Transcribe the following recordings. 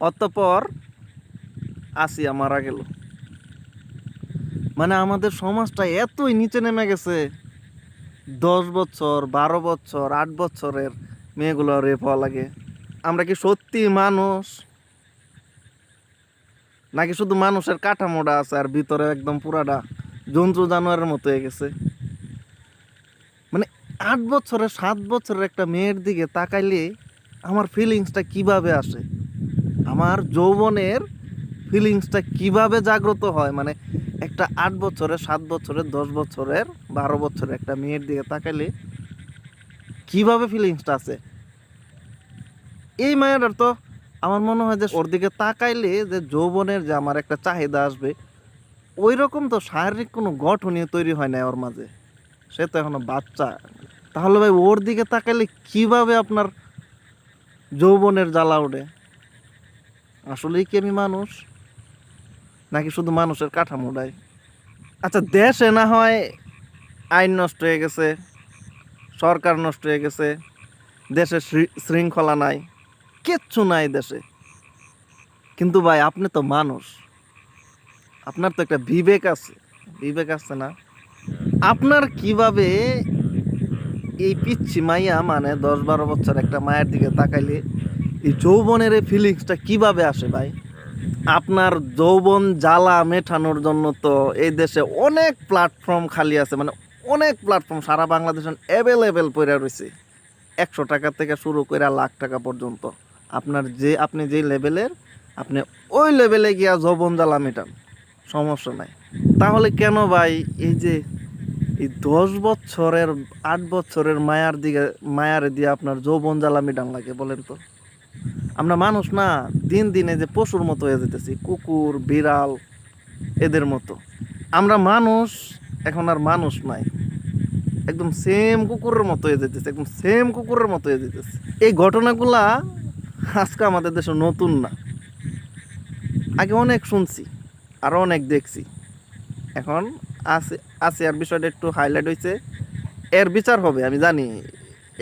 অতঃপর আসিয়া মারা গেল। মানে আমাদের সমাজটা এতই নিচে নেমে গেছে, দশ বছর, বারো বছর, আট বছরের মেয়েগুলো রেপ হওয়া লাগে। আমরা কি সত্যি মানুষ? নাকি শুধু মানুষের কাঠামোটা আছে আর ভিতরে একদম পুরাটা জন্তু জানোয়ারের মতো হয়ে গেছে? মানে আট বছরের সাত বছরের একটা মেয়ের দিকে তাকাইলে আমার ফিলিংসটা কীভাবে আসে? আমার যৌবনের ফিলিংসটা কীভাবে জাগ্রত হয়? মানে একটা আট বছরের, সাত বছরের, দশ বছরের, বারো বছরের একটা মেয়ের দিকে তাকাইলে কীভাবে ফিলিংসটা আছে? এই মায়ের তো আমার মনে হয় যে ওর দিকে তাকাইলে যে যৌবনের যে আমার একটা চাহিদা আসবে ওই রকম তো শারীরিক কোনো গঠনই তৈরি হয় না ওর মাঝে। সে তো এখনও বাচ্চা। তাহলে ভাই ওর দিকে তাকাইলে কীভাবে আপনার যৌবনের জ্বালা ওঠে? আসলেই কি আমি মানুষ? নাকি শুধু মানুষের কাঠামো কাঠামোটাই? আচ্ছা দেশে না হয় আইন নষ্ট হয়ে গেছে, সরকার নষ্ট হয়ে গেছে, দেশে শৃঙ্খলা নাই, কিচ্ছু নাই দেশে। কিন্তু ভাই, আপনি তো মানুষ। আপনার তো একটা বিবেক আছে। বিবেক আছে না? আপনার কীভাবে এই পিচ্ছি মাইয়া মানে দশ বারো বছর একটা মায়ের দিকে তাকাইলে এই যৌবনের এই ফিলিংসটা কীভাবে আসে ভাই? আপনার যৌবন জ্বালা মেটানোর জন্য তো এই দেশে অনেক প্ল্যাটফর্ম খালি আছে মানে অনেক প্ল্যাটফর্ম সারা বাংলাদেশে অ্যাভেলেবেল পড়ে রয়েছে একশো টাকা থেকে শুরু করে লাখ টাকা পর্যন্ত। আপনার যে, আপনি যে লেভেলের আপনি ওই লেভেলে গিয়া যৌবন জ্বালা মেটান। সমস্যা নাই। তাহলে কেন ভাই এই যে, এই দশ বছরের, আট বছরের মায়ার দিকে, মায়ার দিয়ে আপনার যৌবন জ্বালা মেটান লাগে বলেন তো? আমরা মানুষ না, দিন দিনে যে পশুর মতো হয়ে যেতেছি, কুকুর, বিড়াল, এদের মতো। আমরা মানুষ, এখন আর মানুষ নাই। একদম সেম কুকুরের মতো হয়ে যেতেছে, একদম সেম কুকুরের মতো হয়ে যেতেছে। এই ঘটনাগুলা আজকে আমাদের দেশে নতুন না। আগে অনেক শুনছি আরও অনেক দেখছি। এখন আছে আছে আর বিষয়টা একটু হাইলাইট হয়েছে এর বিচার হবে, আমি জানি।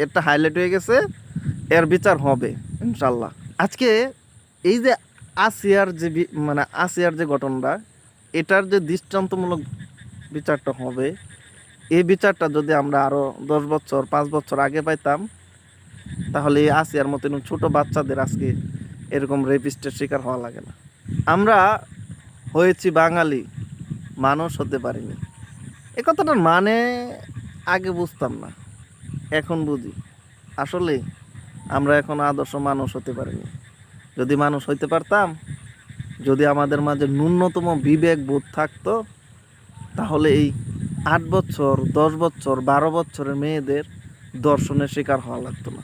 এরটা হাইলাইট হয়ে গেছে, এর বিচার হবে, ইনশাল্লাহ। আজকে এই যে আসিয়ার যে মানে আসিয়ার যে ঘটনাটা, এটার যে দৃষ্টান্তমূলক বিচারটা হবে, এই বিচারটা যদি আমরা আরও দশ বছর, পাঁচ বছর আগে পাইতাম, তাহলে এই আসিয়ার মতন ছোট বাচ্চাদের আজকে এরকম রেপিস্টের শিকার হওয়া লাগে না। আমরা হয়েছি বাঙালি, মানুষ হতে পারিনি। এ কথাটার মানে আগে বুঝতাম না, এখন বুঝি। আসলে আমরা এখন আদর্শ মানুষ হতে পারিনি। যদি মানুষ হইতে পারতাম, যদি আমাদের মাঝে ন্যূনতম বিবেক বোধ থাকতো, তাহলে এই আট বছর, দশ বছর, বারো বছরের মেয়েদের দর্শনের শিকার হওয়া লাগতো না।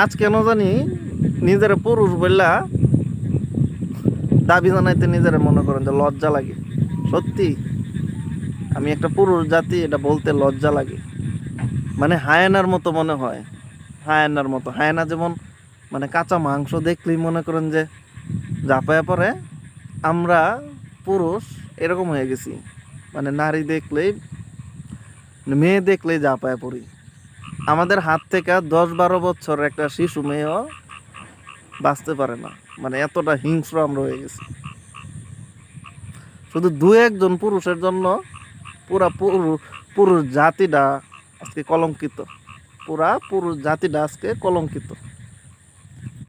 আজ কেন জানি নিজের পুরুষ বললা, দাবি জানাইতে নিজের মনে করেন যে লজ্জা লাগে। সত্যি, আমি একটা পুরুষ জাতি, এটা বলতে লজ্জা লাগে। মানে হায়নার মতো মনে হয়। হায়নার মতো। হায়না যেমন মানে কাঁচা মাংস দেখলেই মনে করেন যে জাপায়া পরে আমরা পুরুষ এরকম হয়ে গেছি। মানে নারী দেখলেই মানে মেয়ে দেখলেই জাপায়া পড়ি। আমাদের হাত থেকে দশ বারো বছর একটা শিশু মেয়েও বাঁচতে পারে না। মানে এতটা হিংস্র আমরা হয়ে গেছি। শুধু দু একজন পুরুষের জন্য পুরা, পুরুষ জাতিটা আজকে কলঙ্কিত। পুরা পুরুষ জাতিটা আজকে কলঙ্কিত।